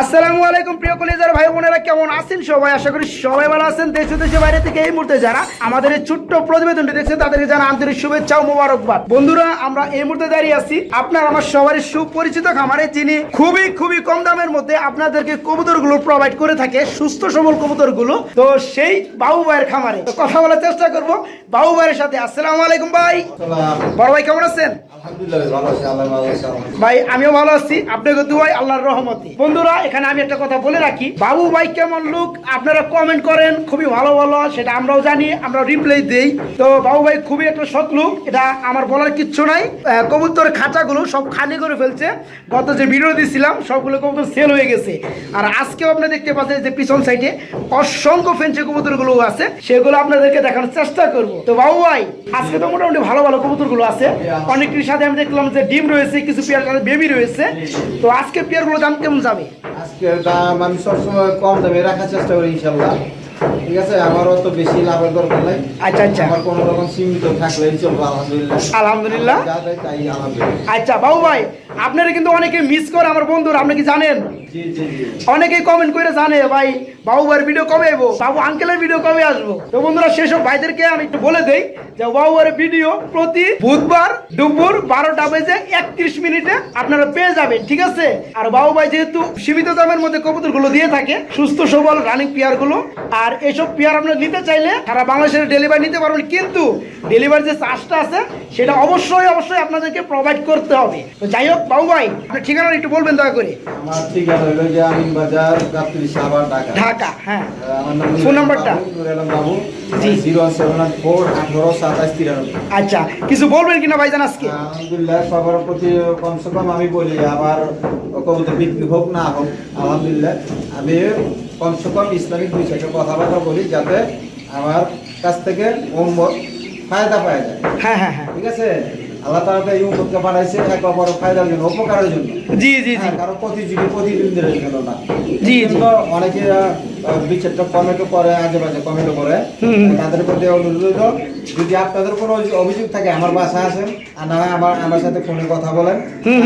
আসসালামু আলাইকুম প্রিয় কলেজার ভাই বোনেরা কেমন আছেন সবাই? আশা করি সবাই ভালো আছেন। দেশ ও দেশের বাইরে থেকে এই মুহূর্তে যারা আমাদের এই ছোট্ট প্রতিবেদনটি দেখছেন তাদেরকে জানা আন্তরিক শুভেচ্ছা ও মোবারকবাদ। বন্ধুরা আমরা এই মুহূর্তে দাঁড়িয়ে আছি আপনার আমার সবারই সুপরিচিত খামারে যিনি খুবই খুবই কম দামের মধ্যে আপনাদেরকে কবুতরগুলো প্রোভাইড করে থাকে সুস্থ সবল কবুতরগুলো। তো সেই বাবু ভাইয়ের খামারে তো কথা বলার চেষ্টা করব। বাবু ভাইয়ের সাথে। আসসালামু আলাইকুম ভাই। বড় ভাই কেমন আছেন? আলহামদুলিল্লাহ ভালো আছি। আল্লাহ ভালো আছে ভাই আমিও ভালো আছি। আপনাকে দুয়াই আল্লাহর রহমতে। বন্ধুরা এখানে আমি একটা কথা বলে রাখি। বাবু ভাই কেমন লুক? আপনারা কমেন্ট করেন, খুবই ভালো ভালো, সেটা আমরাও জানি, আমরা রিপ্লাই দেই। তো বাবু ভাই খুবই একটা সৎ লুক, এটা আমার বলার কিচ্ছু নাই। কবুতর খাঁচাগুলো সব খালি করে ফেলছে। গত যে ভিডিও দিয়েছিলাম সবগুলো কবুতর সেল হয়ে গেছে। আর আজকেও আপনি দেখতে পাচ্ছেন যে পিছন সাইডে অসংখ্য ফেন্সি কবুতরগুলো আছে, সেগুলো আপনাদেরকে দেখানোর চেষ্টা করব। তো বাবু ভাই, আজকে তো মোটামুটি ভালো ভালো কবুতরগুলো আছে। অনেকটির সাথে আমি দেখলাম যে ডিম রয়েছে, কিছু পেয়ার বেবি রয়েছে। তো আজকে পেয়ারগুলো দাম কেমন যাবে? আজকের দাম আমি সবসময় কম দামে রাখার চেষ্টা করি ইনশাল্লাহ। ঠিক আছে? আমারও তো বেশি লাভের দরকার নাই। আচ্ছা আচ্ছা। আমার কোনো রকম সীমিত থাকলে চলবে আলহামদুলিল্লাহ। আলহামদুলিল্লাহ। আচ্ছা বাবু ভাই আপনারা কিন্তু অনেকে মিস করে আমার বন্ধুরা আপনি কি জানেন? অনেকেই কমেন্ট করে জানে, ভাই বাবু ভাইয়ের ভিডিও কবে এবো? বাবু আঙ্কেলের ভিডিও কবে আসব? তো বন্ধুরা, সেসব ভাইদেরকে আমি একটু বলে দেই যে বাবু ভাইয়ের ভিডিও প্রতি বুধবার দুপুর বারোটা বেজে একত্রিশ মিনিটে আপনারা পেয়ে যাবেন, ঠিক আছে? আর বাবু ভাই যেহেতু সীমিত দামের মধ্যে কবুতরগুলো দিয়ে থাকে, সুস্থ, সবল রানিং পেয়ারগুলো, আর এইসব পেয়ার আপনারা নিতে চাইলে সারা বাংলাদেশের ডেলিভারি নিতে পারবেন, কিন্তু ডেলিভারি যে চার্জটা আছে, সেটা অবশ্যই অবশ্যই আপনাদেরকে প্রোভাইড করতে হবে। তো যাই হোক বাবু ভাই আপনার ঠিকানা একটু বলবেন দয়া করে। ঠিকানা হলো যে আমিন বাজার গাবতলি সাভার ঢাকা। ঢাকা হ্যাঁ। আমার নাম ফোন নাম্বারটা? আলম বাবু। জি। জিরো সেভেন ফোর আঠারো সাতাশ তিরানব্বই। আচ্ছা কিছু বলবেন কিনা ভাইজান আজকে? আলহামদুলিল্লাহ সবার প্রতি কমসে কম আমি বলি আমার কবুতর বিক্রি হোক না হোক আলহামদুলিল্লাহ। আমি কমসে কম ইসলামিক দুই চারটে কথাবার্তা বলি যাতে আমার কাছ থেকে উম্মত ফায়দা পাওয়া যায়। হ্যাঁ হ্যাঁ হ্যাঁ। ঠিক আছে? আল্লাহ তাআলা এই উম্মতকে বানাইছে এক অপর ফায়দার জন্য উপকারের জন্য। জি জি জি। হ্যাঁ, কারও প্রতিযোগী প্রতিদ্বন্দ্বীদের জন্য না। জি, অনেকে কমেন্টও করে আজে বাজে কমেন্টও করে। তাদের প্রতি অনুরোধ যদি আপনাদের কোনো অভিযোগ থাকে আমার আসেন আর না আমার আমার সাথে ফোনে কথা বলেন।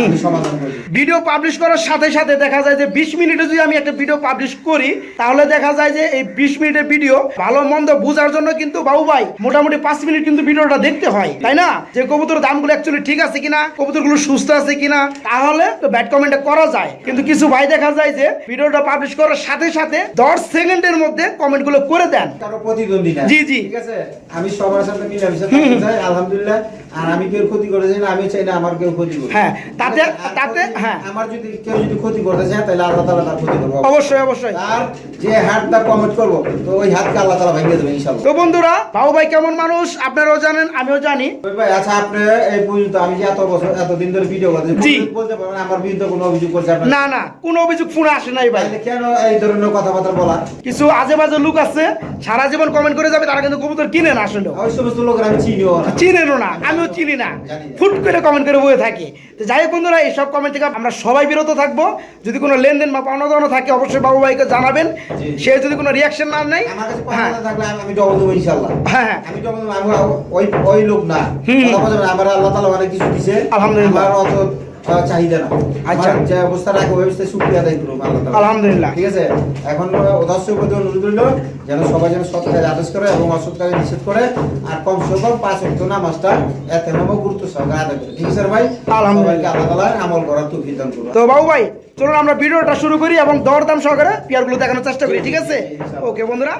আমি সমাধান করি ভিডিও পাবলিশ করার সাথে সাথে দেখা যায় যে বিশ মিনিটে যদি আমি একটা ভিডিও পাবলিশ করি তাহলে দেখা যায় যে এই বিশ মিনিটের ভিডিও ভালো মন্দ বোঝার জন্য কিন্তু বাবু ভাই মোটামুটি পাঁচ মিনিট কিন্তু ভিডিওটা দেখতে হয় তাই না যে কবুতর দামগুলো অ্যাকচুয়ালি ঠিক আছে কিনা কবুতরগুলো সুস্থ আছে কিনা তাহলে তো ব্যাড কমেন্টে করা যায় কিন্তু কিছু ভাই দেখা যায় যে ভিডিওটা পাবলিশ করার সাথে সাথে দশ সেকেন্ডের মধ্যে কমেন্টগুলো করে দেন। প্রতিদ্বন্দ্বী জি, জি। ঠিক আছে? আমি সবার সাথে মিলামিশে চাই আলহামদুলিল্লাহ। আর আমি কেউ ক্ষতি করে চাই না আমি চাই না আমার কেউ ক্ষতি হ্যাঁ, তাতে- তাতে- হ্যাঁ। আমার যদি কেউ যদি ক্ষতি করতে চায় তাহলে আল্লাহ তাআলা তার ক্ষতি করব। অবশ্যই অবশ্যই। আর যে হাতটা কমেন্ট করব তো ওই হাতকে আল্লাহ তাআলা ভেঙে দেবে ইনশাআল্লাহ। তো বন্ধুরা বাবু ভাই কেমন মানুষ? আপনারাও জানেন আমিও জানি। ভাই আচ্ছা আপনি এই পর্যন্ত আমি যে এত বছর এতদিন ধরে ভিডিও করতে। বলতে পারবেন আমার বিরুদ্ধে কোনো অভিযোগ করছে আপনার? না না কোনো অভিযোগ ফোন আসে নাই ভাই। কেন এই ধরনের কথাবার্তা বলা কিছু আজে বাজে লোক আছে সারা জীবন কমেন্ট করে যাবে তারা কিন্তু কবুতর কিনে না আসলে। ওই সমস্ত লোকের আমি চিনিও না। চিনেনও না আমিও চিনি না। ফুট করে কমেন্ট করে বয়ে থাকি। তো যাই হোক বন্ধুরা এইসব কমেন্ট থেকে আমরা সবাই বিরত থাকব। যদি কোনো লেনদেন বা পাওনা দাওনা থাকে অবশ্যই বাবু ভাইকে জানাবেন। সে যদি কোনো রিয়াকশন না নেয় হ্যাঁ। আমি- দেবো হ্যাঁ হ্যাঁ। আমি দেবো ওই ওই লোক না। আমার আল্লাহ তাআলা অনেক কিছু দিছে। আলহামদুলিল্লাহ। চাহিদা না। আচ্ছা। যে অবস্থা রাখে ওই অবস্থায় শুক্রিয়া আদায় করব আলহামদুলিল্লাহ। ঠিক আছে? এখন দর্শক প্রতি অনুরোধ রইল যেন সবাই যেন সৎ কাজে আদেশ করে এবং অসৎ কাজে নিষেধ করে আর কম সে কম পাঁচ অক্ট নামাজটা এত নামও গুরুত্ব সহকারে আদায় করে ঠিক আছে ভাই? আলহামদুলিল্লাহ। আল্লাহ আমল করার তো বাবু ভাই চলুন আমরা ভিডিওটা শুরু করি এবং দরদাম সহকারে পেয়ারগুলো দেখানোর চেষ্টা করি ঠিক আছে? ওকে বন্ধুরা।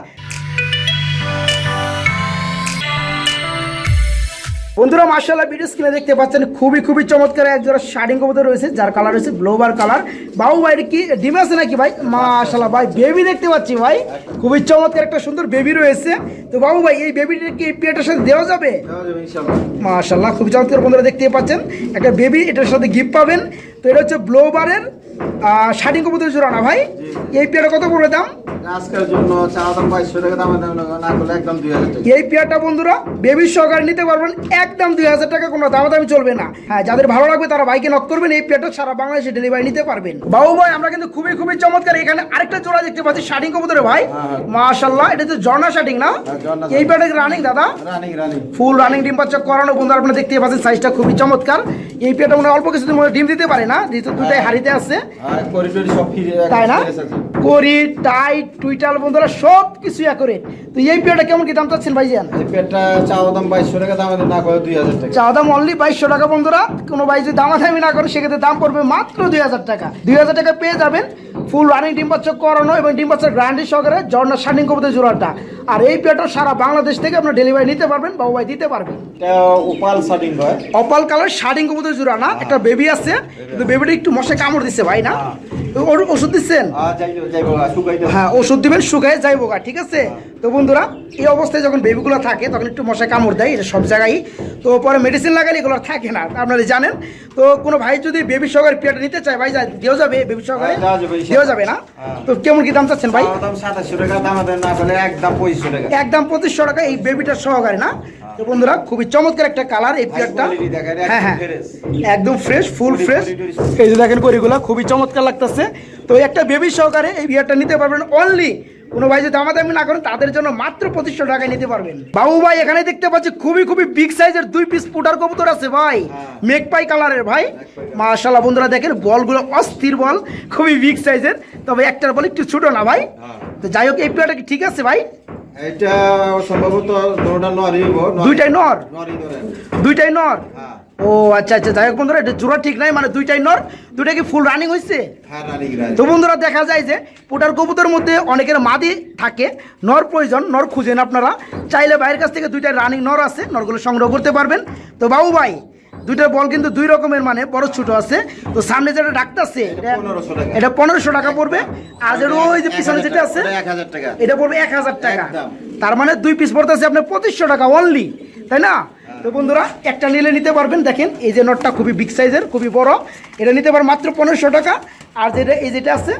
বন্ধুরা মার্শাল্লাহ ভিডিও স্ক্রিনে দেখতে পাচ্ছেন খুবই খুবই চমৎকার এক জোড়া শার্টিং কবুতর রয়েছে যার কালার রয়েছে ব্লোবার কালার বাবু ভাই কি ডিম আছে নাকি ভাই? মাশাল্লাহ ভাই বেবি দেখতে পাচ্ছি ভাই। খুবই চমৎকার একটা সুন্দর বেবি রয়েছে। তো বাবু ভাই এই বেবিটা কি পেয়ারটার সাথে দেওয়া যাবে? মাশাল্লাহ খুব চমৎকার বন্ধুরা দেখতে পাচ্ছেন। একটা বেবি এটার সাথে গিফট পাবেন। তো এটা হচ্ছে ব্লোবারের শার্টিং কবুতর জোড়া না ভাই? এই পেয়ারটা কত পড়বে দাম? আজকের জন্য চা দাম বাইশশো টাকা দামে দাম না করলে একদম দুই হাজার টাকা। এই পেয়ারটা বন্ধুরা বেবি সহকারে নিতে পারবেন একদম দুই হাজার টাকা কোনো দামাদামি চলবে না। হ্যাঁ যাদের ভালো লাগবে তারা বাইকে নক করবেন এই পেয়ারটা সারা বাংলাদেশে ডেলিভারি নিতে পারবেন। বাবু ভাই আমরা কিন্তু খুবই খুবই চমৎকার এখানে আরেকটা জোড়া দেখতে পাচ্ছি শার্টিং কবুতরে ভাই। হ্যাঁ। মাশাল্লাহ এটা তো ঝর্ণা শার্টিং না? হ্যাঁ, এই পেয়ারটা রানিং দাদা? ফুল রানিং ডিম বাচ্চা করানো আপনারা দেখতে পাচ্ছেন সাইজটা খুবই চমৎকার। এই পেয়ারটা মনে অল্প কিছুদিন মধ্যে ডিম দিতে পারে না যেহেতু দুটাই হাড়িতে আছে। তাই না? করি টাইট টুইটাল বন্ধুরা সব কিছু করে। তো এই পেয়ারটা কেমন কি দাম চাচ্ছেন ভাইজান? এই পেটটা চা দাম বাইশশো টাকা দামে না করে দুই হাজার টাকা। চা দাম অনলি বাইশশো টাকা বন্ধুরা। কোনো ভাই যদি দামাদামি না করে সেক্ষেত্রে দাম পড়বে মাত্র দুই হাজার টাকা। দুই হাজার টাকা পেয়ে যাবেন ফুল রানিং ডিম বাচ্চা করানো এবং ডিম বাচ্চার গ্রান্ডি সহকারে ঝর্ণা শার্টিং কবুতর জোড়াটা। আর এই পেয়ারটা সারা বাংলাদেশ থেকে আপনার ডেলিভারি নিতে পারবেন বাবু ভাই দিতে পারবেন। শার্টিং হয়। অপাল কালার শার্টিং কবুতর জোড়া না একটা বেবি আছে। কিন্তু বেবিটা একটু মশা কামড় দিচ্ছে ভাই। না? ওর ওষুধ দিচ্ছেন? শুকাইতে হ্যাঁ ওষুধ দিবেন শুকায় যাইবো গা ঠিক আছে? তো বন্ধুরা এই অবস্থায় যখন বেবিগুলো থাকে তখন একটু মশা কামড় দেয় এটা সব জায়গায়। তো পরে মেডিসিন লাগালে এগুলো থাকে না আপনারা জানেন? তো কোনো ভাই যদি বেবি সহকারে পেয়ারটা নিতে চায় ভাই দেওয়া যাবে বেবি সহকারে হ্যাঁ, দেওয়া যাবে, না? হ্যাঁ। তো কেমন কি দাম চাচ্ছেন ভাই? একদম পঁচিশশো টাকা। একদম পঁচিশশো টাকা এই বেবিটা সহকারে না? তো বন্ধুরা খুবই চমৎকার একটা কালার এই পেয়ারটা একদম হ্যাঁ হ্যাঁ। একদম ফ্রেশ ফুল ফ্রেশ এই যে দেখেন করিগুলা খুবই চমৎকার লাগতেছে। তো একটা বেবি সহকারে এই বিয়ারটা নিতে পারবেন অনলি কোনো ভাই যদি দামাদামি না করেন তাদের জন্য মাত্র পঁচিশশো টাকায় নিতে পারবেন। বাবু ভাই এখানে দেখতে পাচ্ছি খুবই খুবই বিগ সাইজের দুই পিস ফুটার কবুতর আছে ভাই। হ্যাঁ। মেঘপাই কালারের ভাই। মাশাল্লাহ বন্ধুরা দেখেন বলগুলো অস্থির বল খুবই বিগ সাইজের তবে একটার বল একটু ছোট না ভাই। হ্যাঁ। তো যাই হোক এই পেয়ারটা কি ঠিক আছে ভাই? এটা সম্ভবত দুটা নরি দুইটাই নর? দুইটাই নর? হ্যাঁ। ও আচ্ছা আচ্ছা যাই হোক বন্ধুরা এটা জোড়া ঠিক নাই মানে দুইটাই নর? দুইটা কি ফুল রানিং হয়েছে হ্যাঁ তো বন্ধুরা দেখা যায় যে পুটার কবুতর মধ্যে অনেকের মাদি থাকে নর প্রয়োজন নর খুঁজেন আপনারা। চাইলে বাইরের কাছ থেকে দুইটা রানিং নর আছে নরগুলো সংগ্রহ করতে পারবেন। তো বাবু ভাই দুইটা বল কিন্তু দুই রকমের মানে বড় ছোট আছে। তো সামনে যেটা ডাকতেছে এটা 1500 টাকা। এটা পনেরোশো টাকা পড়বে। আর যেটা ওই যে পিছনে যেটা আছে এক হাজার টাকা। এটা পড়বে এক হাজার টাকা। তার মানে দুই পিস পড়তেছে আপনার পঁচিশশো টাকা অনলি তাই না? তো বন্ধুরা একটা নিলে নিতে পারবেন। দেখেন এই যে নটটা খুবই বিগ সাইজের খুবই বড়। এটা নিতে পারেন মাত্র পনেরোশো টাকা। আর যেটা এই যেটা আছে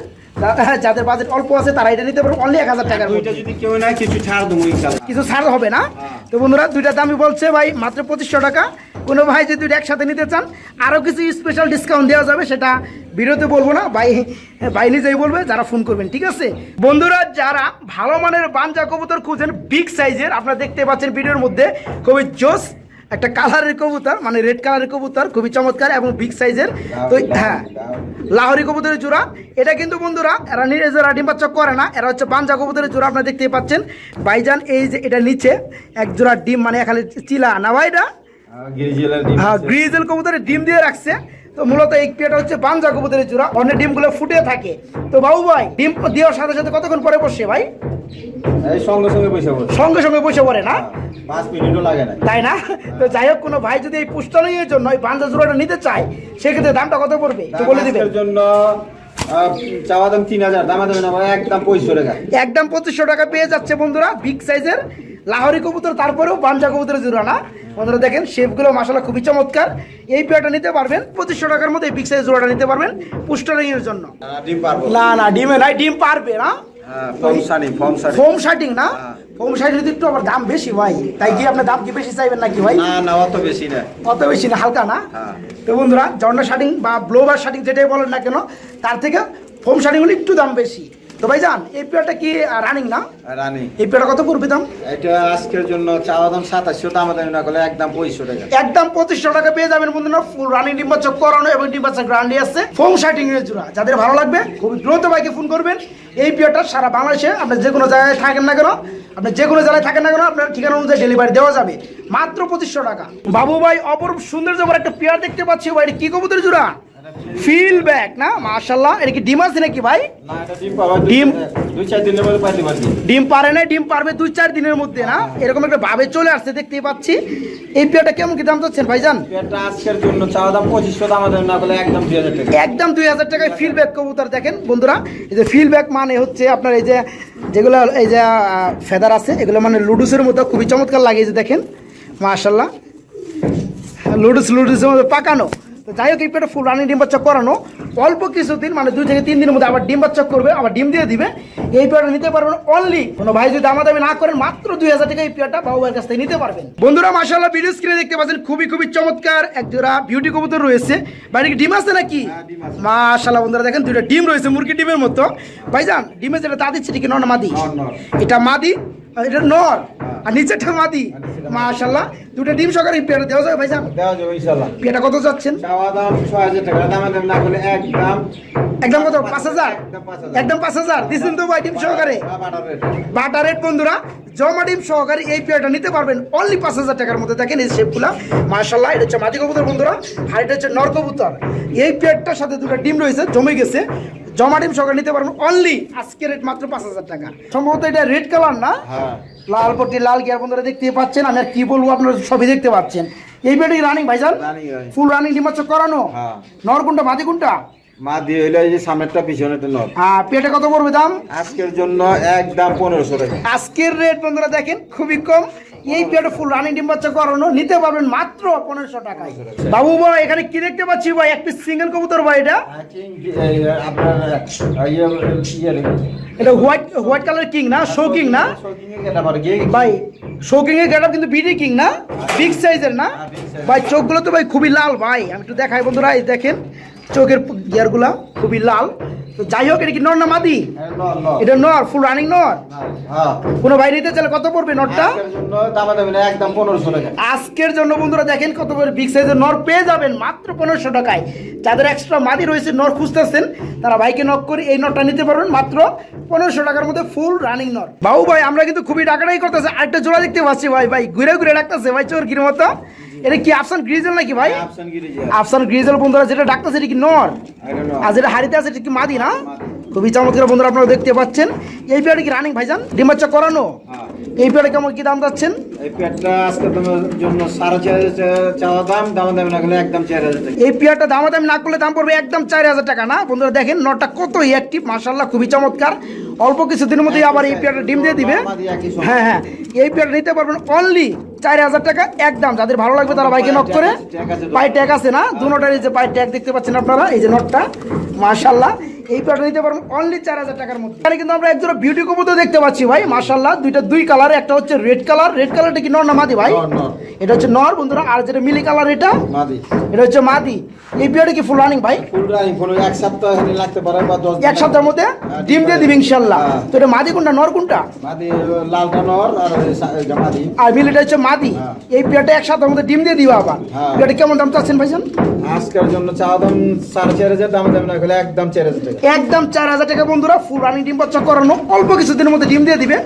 যাদের বাজেট অল্প আছে তারা এটা নিতে পারবে অনলি এক হাজার টাকার দুইটা যদি কেউ না কিছু ছাড় দেবো কিছু ছাড় হবে না। তো বন্ধুরা দুইটা দামই বলছে ভাই মাত্র পঁচিশশো টাকা। কোনো ভাই যদি দুইটা একসাথে নিতে চান আরও কিছু স্পেশাল ডিসকাউন্ট দেওয়া যাবে সেটা ভিডিওতে বলব না। ভাই ভাই নিজেই বলবে যারা ফোন করবেন ঠিক আছে? বন্ধুরা যারা ভালো মানের বাঞ্জা কবুতর খুঁজেন বিগ সাইজের আপনারা দেখতে পাচ্ছেন ভিডিওর মধ্যে খুবই জোস একটা কালারের কবুতর মানে রেড কালারের কবুতর খুবই চমৎকার এবং বিগ সাইজের তো হ্যাঁ লাহরি কবুতরের জোড়া। এটা কিন্তু বন্ধুরা এরা নিজেরা ডিম বাচ্চা করে না এরা হচ্ছে বাঞ্জা কবুতরের জোড়া আপনারা দেখতেই পাচ্ছেন। বাইজান এই যে এটা নিচে এক জোড়া ডিম মানে এখানে চিলা না ভাই এটা? গিরিজেলার ডিম হ্যাঁ গ্রিজেল কবুতরের ডিম দিয়ে রাখছে। তো মূলত এই পেয়ারটা হচ্ছে বাঞ্জা কবুতরের জোড়া অন্য ডিমগুলো ফুটে থাকে। তো বাবু ভাই ডিম দেওয়ার সাথে সাথে কতক্ষণ পরে বসে ভাই? সঙ্গে সঙ্গে পয়সা বলছে সঙ্গে সঙ্গে বসে পড়ে না? পাঁচ মিনিটও লাগে না। তাই না? তো যাই হোক কোনো ভাই যদি এই পুষ্টনীয়ের জন্য এই বাঞ্জা জোড়াটা নিতে চায় সেক্ষেত্রে দামটা কত পড়বে? বলে আজকের জন্য চাওয়া দাম তিন হাজার দামা একদম পঁচিশশো টাকা। একদম পঁচিশশো টাকা পেয়ে যাচ্ছে বন্ধুরা বিগ সাইজের লাহোরি কবুতর তারপরেও পাঞ্জা কবুতরের জোড়া না বন্ধুরা দেখেন শেপগুলো মাসালা খুবই চমৎকার। এই পেয়ারটা নিতে পারবেন পঁচিশশো টাকার মধ্যে এই সাইজ জোড়াটা নিতে পারবেন পুষ্টনীয়ের জন্য। ডিম না না ডিমে নাই ডিম পারবে না? হ্যাঁ ফোম শার্টিং না? হ্যাঁ। ফোম শার্টিং একটু আবার দাম বেশি ভাই তাই কি আপনার দাম কি বেশি চাইবেন নাকি ভাই? না না অত বেশি না। অত বেশি না হালকা না? হ্যাঁ। তো বন্ধুরা জর্না শার্টিং বা ব্লোবার শার্টিং যেটাই বলেন না কেন তার থেকে ফোম একটু দাম বেশি। তো ভাই জান এই পেয়ারটা কি রানিং না? রানি এই পেয়ারটা কত পড়বে দাম? এটা আজকের জন্য চাওয়া দাম সাতাশশো দামা দেবেন না করলে একদম পঁচিশশো টাকা। একদম পঁচিশশো টাকা পেয়ে যাবেন বন্ধুরা ফুল রানিং ডিম্বাচক করানো এবং ডিম্বাচক গ্রান্ডি আছে। ফোম শার্টিং এর জোড়া যাদের ভালো লাগবে খুব দ্রুত বাইকে ফোন করবেন। এই পিওরটা সারা বাংলাদেশে আপনি যে কোনো জায়গায় থাকেন না কেন আপনি যে কোনো জায়গায় থাকেন না কেন আপনার ঠিকানা অনুযায়ী ডেলিভারি দেওয়া যাবে। মাত্র পঁচিশশো টাকা। বাবু ভাই অপরূপ সৌন্দর্য ভরা একটা পেয়ার দেখতে পাচ্ছি ভাই কি কবুতর জোড়া? ফিল ব্যাক না? মাশাল্লাহ এটা কি ডিম আছে নাকি ভাই? না এটা ডিম ডিম? পারে না ডিম পারবে দুই চার দিনের মধ্যে না? এরকম একটা ভাবে চলে আসছে দেখতেই পাচ্ছি। এই পেয়ারটা কেমন কি দাম চাচ্ছেন ভাইজান? আজকের জন্য চাওয়া দাম পঁচিশশো দামা না করলে একদম দুই হাজার টাকা। একদম দুই হাজার টাকায় ফিলব্যাক কবুতর দেখেন বন্ধুরা। এই যে ফিল ব্যাক মানে হচ্ছে আপনার এই যে যেগুলো এই যে ফেদার আছে এগুলো মানে লুডুসের মতো খুবই চমৎকার লাগে যে দেখেন। মাশাল্লাহ লুডুস লুডুসের মতো পাকানো। তো যাই হোক এই পেটে ফুল রানিং ডিম বাচ্চা করানো। অল্প কিছুদিন মানে দুই থেকে তিন দিনের মধ্যে আবার ডিম বাচ্চা করবে আবার ডিম দিয়ে দিবে। এই পেয়ারটা নিতে পারবেন অনলি কোনো ভাই যদি দামাদামি না করেন মাত্র দুই হাজার টাকা এই পেয়ারটা বাবু ভাইয়ের কাছ থেকে নিতে পারবেন। বন্ধুরা মাসাল্লাহ ভিডিও স্ক্রিনে দেখতে পাচ্ছেন খুবই খুবই চমৎকার এক জোড়া বিউটি কবুতর রয়েছে। বাড়ি ডিম আছে নাকি? হ্যাঁ, ডিম মাশাল্লাহ বন্ধুরা দেখেন দুইটা ডিম রয়েছে মুরগি ডিমের মতো। ভাইজান ডিমে যেটা তা দিচ্ছে কি নর না মাদি। এটা মাদি? এটা নর। আর নিচেরটা মাদি আর মাশাল্লাহ দুটো ডিম সহকারে দেওয়া যাবে ভাইজান দেওয়া যাবে ইনশাল্লাহ পেয়ারটা কত চাওয়া দাম ছয় হাজার টাকা। দামে দাম না করলে একদম একদম কত? পাঁচ হাজার? একদম পাঁচ হাজার। দিচ্ছেন তো ভাই ডিম সহকারে। হ্যাঁ, বাটার রেট। বন্ধুরা জমা ডিম সহকারে এই পেয়ারটা নিতে পারবেন। অনলি পাঁচ হাজার টাকার মধ্যে। দেখেন এই শেপগুলা। মার্শাল্লাহ এটা হচ্ছে মাটি কবুতর বন্ধুরা। আর এটা হচ্ছে নর কবুতর। এই পেয়ারটার সাথে দুটো ডিম রয়েছে জমে গেছে। জমা ডিম সকালে নিতে পারবেন অনলি আজকে রেট মাত্র পাঁচ হাজার টাকা। সম্ভবত এটা রেড কালার না? হ্যাঁ। লাল পট্টি লাল গিয়ার বন্ধুরা দেখতে পাচ্ছেন আমি আর কি বলব আপনারা সবই দেখতে পাচ্ছেন। এই পেয়ারটি রানিং ভাইজান। ফুল রানিং ডিম হচ্ছে করানো। হ্যাঁ। নর কোনটা মা দিয়ে হইল এই যে সামনেরটা পিছনেরটা নট হ্যাঁ পেটে কত পড়বে দাম? আজকের জন্য একদম পনেরোশো টাকা। আজকের রেট বন্ধুরা দেখেন খুবই কম। এই পেটে ফুল রানিং ডিম বাচ্চা করানো নিতে পারবেন মাত্র পনেরোশো টাকায়। বাবু ভাই এখানে কি দেখতে পাচ্ছি ভাই? একটি সিঙ্গেল কবুতর ভাই এটা। আপনার ইয়ে ইয়ে এটা হোয়াইট হোয়াইট কালার কিং না? শো কিং না? ভাই শো কিং? এর গেটআপ কিন্তু বিডি কিং না? বিগ সাইজের না? হ্যাঁ, big size। ভাই চোখগুলো তো ভাই খুবই লাল ভাই। আমি একটু দেখাই বন্ধুরা এই দেখেন। চোখের গিয়ারগুলা খুবই লাল। তো যাই হোক এটা কি নর না মাদি? হ্যাঁ, এটা নর ফুল রানিং নর? হ্যাঁ কোনো ভাই নিতে চাইলে কত পড়বে নরটা? আজকের জন্য দামা দামি না একদম পনেরোশো টাকা। আজকের জন্য বন্ধুরা দেখেন কত বড় বিগ সাইজের নর পেয়ে যাবেন মাত্র পনেরোশো টাকায়। যাদের এক্সট্রা মাদি রয়েছে নর খুঁজতেছেন তারা ভাইকে নক করে এই নরটা নিতে পারবেন মাত্র পনেরোশো টাকার মধ্যে ফুল রানিং নর। বাবু ভাই আমরা কিন্তু খুবই টাকাটাই করতেছে। আরেকটা জোড়া দেখতে পাচ্ছি ভাই ভাই। ঘুরে ঘুরে ডাকতেছে ভাই চোর চোরকির মতো এটা কি আফসান গ্রিজেল নাকি ভাই? অপশন গিরি যে আফসান গ্রিজেল বন্ধুরা যেটা ডাকতেছে এটা কি নর। আর যেটা হাড়িতে আছে এটা কি মাদি না? খুবই চমৎকার বন্ধুরা আপনারা দেখতে পাচ্ছেন। এই পেয়ারটা কি রানিং ভাইজান? ডিমাচ্চা করানো? হ্যাঁ। এই পেয়ারটা কেমন কি দাম যাচ্ছেন? এই পেটটা আজকে তোমার জন্য সাড়ে চার হাজার চাওয়া দাম দামা দামি না করলে একদম চার হাজার টাকা। এই পেয়ারটা দামাদামি না করলে দাম পড়বে একদম চার হাজার টাকা না? বন্ধুরা দেখেন নটা কত অ্যাক্টিভ মার্শাল্লাহ খুবই চমৎকার। অল্প কিছুদিনের মধ্যেই আবার এই পেয়ারটা ডিম দিয়ে দিবে। হ্যাঁ হ্যাঁ। এই পেয়ারটা নিতে পারবেন অনলি চার হাজার টাকা একদম যাদের ভালো লাগবে তারা বাইকে নক করে। পায়ে ট্যাগ আছে না? দুটার এই যে পায়ে ট্যাগ দেখতে পাচ্ছেন আপনারা এই যে নটটা। মার্শাল্লাহ এই পেয়ারটা নিতে পারবেন অনলি চার হাজার টাকার মধ্যে। এখানে কিন্তু আমরা একজোড়া বিউটি কবুতর দেখতে পাচ্ছি ভাই মার্শাল্লাহ দুইটা দুই কালার একটা হচ্ছে রেড কালার রেড কালারটা কি নর না মাদি ভাই। এটা হচ্ছে নর বন্ধুরা আর যেটা মিলি কালার এটা মাদি। এটা হচ্ছে মাদি। এই পিরিয়ডে কি ফুল রানিং ভাই? ফুল রানিং কোনো এক সপ্তাহ লাগতে পারে বা দশ দিন এক সপ্তাহের মধ্যে ডিম দিয়ে দিবে ইনশাল্লাহ হ্যাঁ। তো এটা মাদি কোনটা নর কোনটা? মাদি লালটা নর আর মাদি। আর মিলিটা হচ্ছে মাদি হ্যাঁ। এই পিরিয়ডে এক সপ্তাহের মধ্যে ডিম দিয়ে দিবে আবার। হ্যাঁ। পিরিয়ডে কেমন দাম চাচ্ছেন ভাইজান? আজকের জন্য চাওয়া দাম সাড়ে চার হাজার দাম দামি না করলে একদম চার হাজার টাকা। একদম চার হাজার টাকা বন্ধুরা ফুল রানিং ডিম বাচ্চা করানো অল্প কিছুদিনের মধ্যে ডিম দিয়ে দিবে।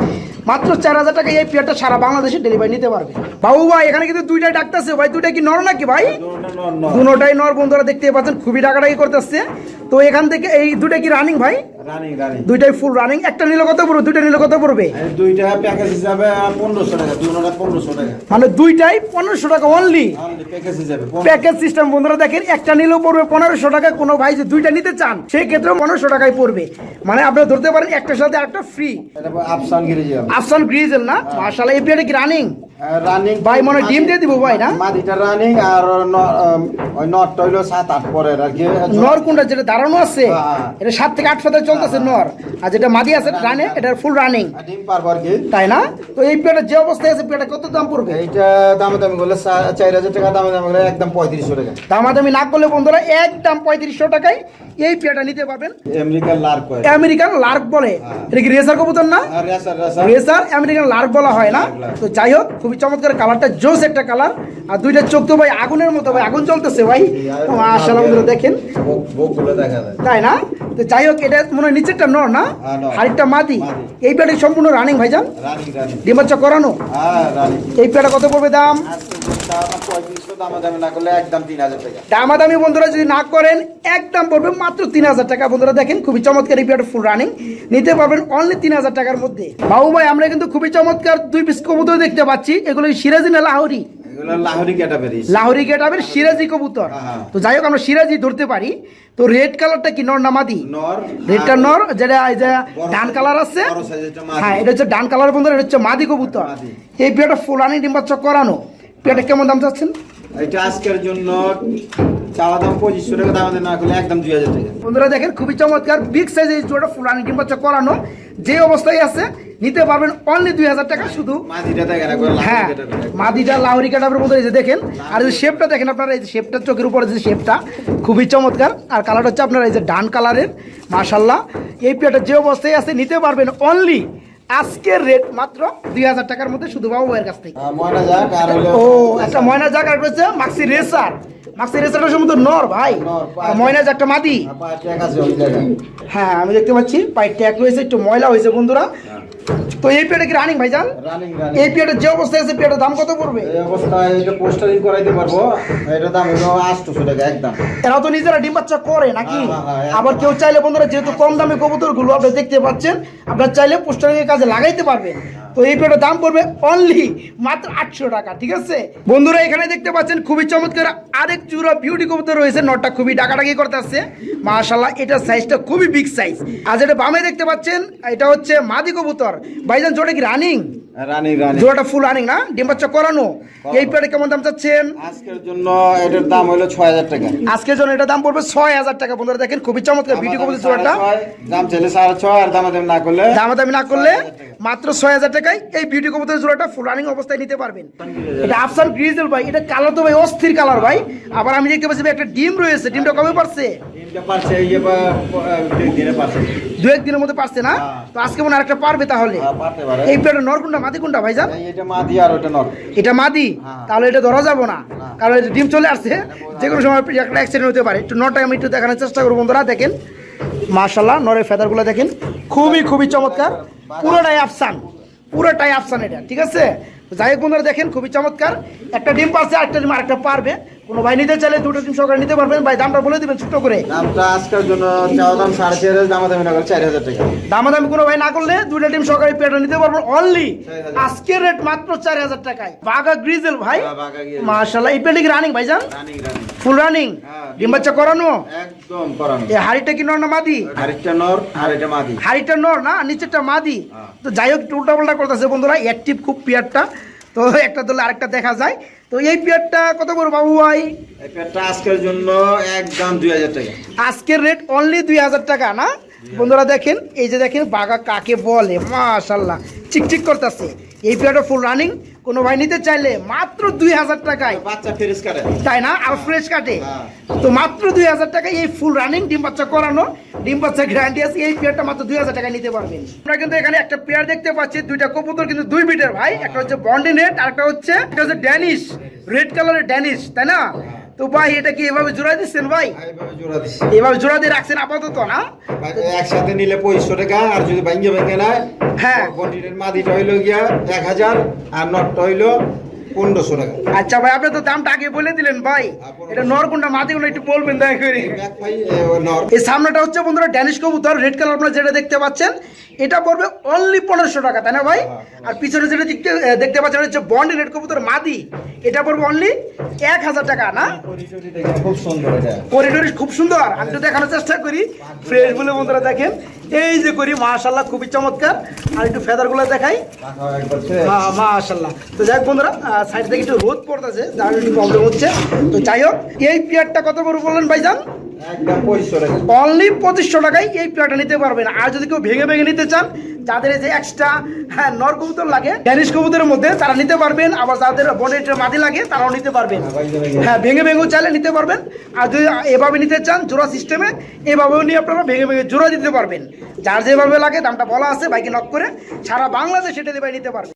মাত্র চার হাজার টাকা এই পিরিয়ডটা সারা বাংলাদেশে ডেলিভারি নিতে পারবে। বাবু ভাই এখানে কিন্তু দুইটাই ডাকতেছে ভাই দুইটা কি নর নাকি ভাই? দুটোটা নর নর। দুটাই নর বন্ধুরা দেখতে পাচ্ছেন খুবই ডাকাডাকি করতেছে। তো এখান থেকে এই দুটা কি রানিং ভাই? রানিং রানিং দুইটাই ফুল রানিং একটা নিলে কত পড়বে? দুইটা নিলে কত পড়বে? দুইটা প্যাকেজ হিসাবে পনেরোশো টাকা দুটোটা পনেরোশো টাকা। মানে দুইটাই পনেরোশো টাকা অনলি প্যাকেজ হিসাবে প্যাকেজ সিস্টেম বন্ধুরা দেখেন একটা নিলেও পড়বে পনেরোশো টাকা কোনো ভাই যে দুইটা নিতে চান সেই ক্ষেত্রে পনেরোশো টাকায় পড়বে। মানে আপনারা ধরতে পারেন একটার সাথে একটা ফ্রি এটা আফসান গিরি আফসান গ্রিজেল না? মার্শাল্লাহ এই পিরিয়ডে কি রানিং রানিং ভাই, মনে হয় ডিম দিয়ে দিব ভাই, না? মাদিটা রানিং আর ন- আম, হইল সাত আট পরের আর কি। নর কোনটা যেটা দাঁড়ানো আছে? হ্যাঁ। এটা সাত থেকে আট ফাতে চলতেছে নর। আর যেটা মাদি আছে রানে এটা ফুল রানিং ডিম পারব আর কি। তাই না? তো এই পিরিয়ডে যে অবস্থায় আছে পিরিয়ডে কত দাম পড়বে? এইটা দামে দামি করলে চার হাজার টাকা দামে দামি করলে একদম পঁয়ত্রিশশো টাকা। দামাদামি না করলে বন্ধুরা একদম পঁয়ত্রিশশো টাকায় এই পিরিয়ডটা নিতে পারবেন। আমেরিকার লার্ক আমেরিকান লার্ক বলে। হ্যাঁ। এটা কি রেসার কবুতর না? Racer racer. আমেরিকান লার্ক বলা হয় না। তো যাই হোক খুবই চমৎকার কালারটা জোস একটা কালার। আর দুইটা চোখ তো ভাই আগুনের মতো ভাই আগুন চলতেছে ভাই। বন্ধুরা দেখেন। তাই না? তো যাই হোক এটা মনে হয় নিচেরটা নর না? হ্যাঁ। হাড়িটা মাদি। মাদি। এই পেটে সম্পূর্ণ রানিং ভাইজান? ডিমাচ্চা করানো? হ্যাঁ এই পেটে কত পড়বে দাম? দামাদামি বন্ধুরা যদি না করেন একদম পড়বে মাত্র তিন হাজার টাকা। বন্ধুরা দেখেন খুবই চমৎকার এই ফুল রানিং নিতে পারবেন অনলি তিন হাজার টাকার মধ্যে। বাবু ভাই আমরা কিন্তু খুবই চমৎকার দুই পিস কবুতর দেখতে পাচ্ছি। এগুলো কি সিরাজি না লাহোরি গেটাবের সিরাজি কবুতর। হ্যাঁ। তো যাই হোক আমরা সিরাজি ধরতে পারি। তো রেড কালারটা কি? নর নামাদি নর রেডটা নর যেটা এই যে ডান কালার আছে। হ্যাঁ এটা হচ্ছে ডান কালার বন্ধুরা এটা হচ্ছে মাদি কবুতর। এই পেয়ারটা ফুলানি ডিম্বাচ্ছ করানো। পেয়ারটা কেমন দাম চাচ্ছেন? এটা আজকের জন্য চাওয়া দাম পঁচিশশো টাকা দাম না করলে একদম দুই হাজার টাকা। বন্ধুরা দেখেন খুবই চমৎকার বিগ সাইজ এই জোড়া ফুলানি ডিম বাচ্চা করানো যে অবস্থায় আছে নিতে পারবেন অনলি দুই হাজার টাকা শুধু। হ্যাঁ লাল মাদিটা লাহরি কাটাবের মতো এই যে দেখেন। আর যে শেপটা দেখেন আপনারা এই যে শেপটা চোখের উপরে যে শেপটা খুবই চমৎকার। আর কালার হচ্ছে আপনার এই যে ডান কালারের মাশাল্লাহ এই পেয়ারটা যে অবস্থায় আছে নিতে পারবেন অনলি আজকের রেট মাত্র দুই হাজার টাকার মধ্যে শুধু বাবু ভাইয়ের কাছ থেকে। ও একটা ময়না যাক আর রয়েছে মাক্সি রেসার। মাক্সি রেসারটা সম্ভবত নর ভাই। ময়না জাগটা মাদি। জায়গায়। হ্যাঁ আমি দেখতে পাচ্ছি পায়ের ট্যাক রয়েছে একটু ময়লা হয়েছে বন্ধুরা। তো এই পেয়ারটা কি রানিং ভাইজান? রানিং এই পেয়ারটা যে অবস্থায় আছে পেয়ারটার দাম কত পড়বে? এই অবস্থায় এটা পোস্টারিং করাইতে পারব। এটা দাম হলো আটশোশো টাকা একদম। এরা তো নিজেরা ডিম বাচ্চা করে নাকি? হ্যাঁ, হ্যাঁ, হ্যাঁ, আবার কেউ চাইলে বন্ধুরা যেহেতু কম দামে কবুতরগুলো আপনি দেখতে পাচ্ছেন আপনারা চাইলে পোস্টারিং এর কাজে লাগাইতে পারবেন। তো এই পেটের দাম পড়বে অনলি মাত্র আটশো টাকা, ঠিক আছে? বন্ধুরা, এখানে দেখতে পাচ্ছেন খুবই চমৎকার আরেক চূড়া বিউটি কবুতর রয়েছে, নটটা খুবই ডাকাডাকি করতে আসছে। মাশাল্লাহ এটার সাইজটা খুবই বিগ সাইজ আর যেটা বামে দেখতে পাচ্ছেন, এটা হচ্ছে মাদি কবুতর। ভাইজান জোটা কি রানিং রানিং রানিং জোড়াটা ফুল রানিং না? ডিম বাচ্চা করানো? এই পেটে কেমন দাম চাচ্ছেন? আজকের জন্য এটার দাম হলো ছয় হাজার টাকা। আজকের জন্য এটা দাম পড়বে ছয় হাজার টাকা। বন্ধুরা দেখেন খুবই চমৎকার ভিডিও কবুতর জোড়াটা দাম। চাইলে সাড়ে ছয় আর দাম দাম না করলে দামাদামি না করলে মাত্র ছয় হাজার টাকায় এই কবুতর জোড়াটা ফুল রানিং অবস্থায় নিতে পারবেন। এটা আফসান গ্রিজেল ভাই এটা কালার তো ভাই অস্থির কালার ভাই। আবার আমি দেখতে পাচ্ছি একটা ডিম রয়েছে। ডিমটা কবে পারছে তিনটা পারছে বা দুই দিনে পারছে। দু এক দিনের মধ্যে পারছে না? হ্যাঁ। তো আজকে মনে হয় পারবে তাহলে? হ্যাঁ, মাদি কোনটা ভাইজান? এটা মাদি আর ওটা নর। এটা মাদি। তাহলে এটা ধরা যাব না। না। কারণ এটা ডিম চলে আসছে। যে কোনো সময় একটা অ্যাক্সিডেন্ট হতে পারে। একটু নটা আমি একটু দেখানোর চেষ্টা করব বন্ধুরা দেখেন। মার্শাল্লাহ নরের ফেদারগুলো দেখেন। খুবই খুবই চমৎকার। পুরোটাই আফসান। পুরোটাই আফসান এটা ঠিক আছে? যাই বন্ধুরা দেখেন খুবই চমৎকার। একটা ডিম পাচ্ছে আরেকটা ডিম আরেকটা পারবে। কোনো ভাই নিতে চাইলে দুটো নিতে পারবেন। ভাই দামটা বলে দিবেন ছোট করে। দামটা আজকের জন্য চাওয়া দাম সাড়ে চার হাজার দাম দামি না করে চার হাজার টাকা। দামাদামি কোনো ভাই না করলে দুটো ডিম সহকারে পেটা নিতে পারবেন অনলি আজকের রেট মাত্র চার হাজার টাকায়। বাঘা গ্রিজেল ভাই। হ্যাঁ, এই পেটে running running running full running. ডিম বাচ্চা করানো? একদম করানো। এই হাড়িটা কি নর না মাদি? আরেকটা নর এটা মাদি। হাড়িটা নর না নিচেরটা মাদি? হ্যাঁ। তো যাই হোক উল্টা পাল্টা করতেছে বন্ধুরা অ্যাক্টিভ খুব পেয়ারটা। তো একটা ধরলে আরেকটা দেখা যায়। তো এই পেয়ারটা কত বড় বাবু ভাই? এই আজকের জন্য একদম দুই হাজার টাকা। আজকের রেট অনলি দুই হাজার টাকা না? বন্ধুরা দেখেন এই যে দেখেন বাঘা কাকে বলে মাশাল্লাহ চিকচিক করতেছে। এই পেয়ারটা ফুল রানিং কোনো ভাই নিতে চাইলে মাত্র দুই হাজার টাকায়। বাচ্চা ফেরিস কাটে। তাই না? আর ফ্রেশ কাটে। হ্যাঁ। তো মাত্র দুই হাজার টাকায় এই ফুল রানিং ডিম বাচ্চা করানো ডিম বাচ্চা গ্যারান্টি আছে এই পেয়ারটা মাত্র দুই হাজার টাকায় নিতে পারবেন। আমরা কিন্তু এখানে একটা পেয়ার দেখতে পাচ্ছি দুইটা কবুতর কিন্তু দুই বিটের ভাই। একটা হচ্ছে বন্ডি নেট আর একটা হচ্ছে একটা হচ্ছে ড্যানিশ রেড কালারের ড্যানিশ তাই না? তো ভাই এটা কি এভাবে জোড়া দিচ্ছেন ভাই? দিচ্ছি। এভাবে জোড়া দিয়ে রাখছেন আপাতত না? একসাথে নিলে পঁচিশশো টাকা আর যদি ভাঙ্গে ভাঙ্গে নেয় হ্যাঁ। বন্ডিনের মাদিটা হইল গিয়া এক হাজার আর নটটা হইল পনেরোশো টাকা। আচ্ছা ভাই আপনি তো দামটা আগে বলে দিলেন ভাই। এটা নরকুন্ডা মাটি কোনটা একটু বলবেন দয়া করে। নর। এই সামনেটা হচ্ছে বন্ধুরা ড্যানিশ কবুতর রেড কালার আপনারা যেটা দেখতে পাচ্ছেন এটা পড়বে অনলি পনেরোশো টাকা তাই না ভাই? আর পিছনে যেটা দেখতে পাচ্ছেন হচ্ছে বন্ডি রেড কবুতর মাদি। এটা পড়বে অনলি এক হাজার টাকা না? খুব সুন্দর এটা। করিডোর খুব সুন্দর। আমি তো দেখানোর চেষ্টা করি। ফ্রেশ বলে বন্ধুরা দেখেন। এই যে করি মাশাল্লাহ খুবই চমৎকার। আর একটু ফেদারগুলো দেখাই। হ্যাঁ মাশাল্লাহ তো যাই বন্ধুরা সাইড থেকে একটু রোদ পড়তেছে যার একটু প্রবলেম হচ্ছে। তো যাই হোক এই পেয়ারটা কত বড় বললেন ভাইজান? অনলি পঁচিশশো টাকায় এই পেয়ারটা নিতে পারবেন। আর যদি কেউ ভেঙে ভেঙে নিতে চান যাদের এই যে এক্সট্রা হ্যাঁ নর কবুতর লাগে ড্যানিশ কবুতরের মধ্যে তারা নিতে পারবেন। আবার যাদের বনেটের মাদি লাগে তারাও নিতে পারবেন। হ্যাঁ ভেঙে ভেঙেও চাইলে নিতে পারবেন। আর যদি এভাবে নিতে চান জোড়া সিস্টেমে এভাবেও নিয়ে আপনারা ভেঙে ভেঙে জোড়া দিতে পারবেন। যার যেভাবে লাগে দামটা বলা আছে বাইকে নক করে সারা বাংলাদেশ এটা দিয়ে নিতে পারবেন।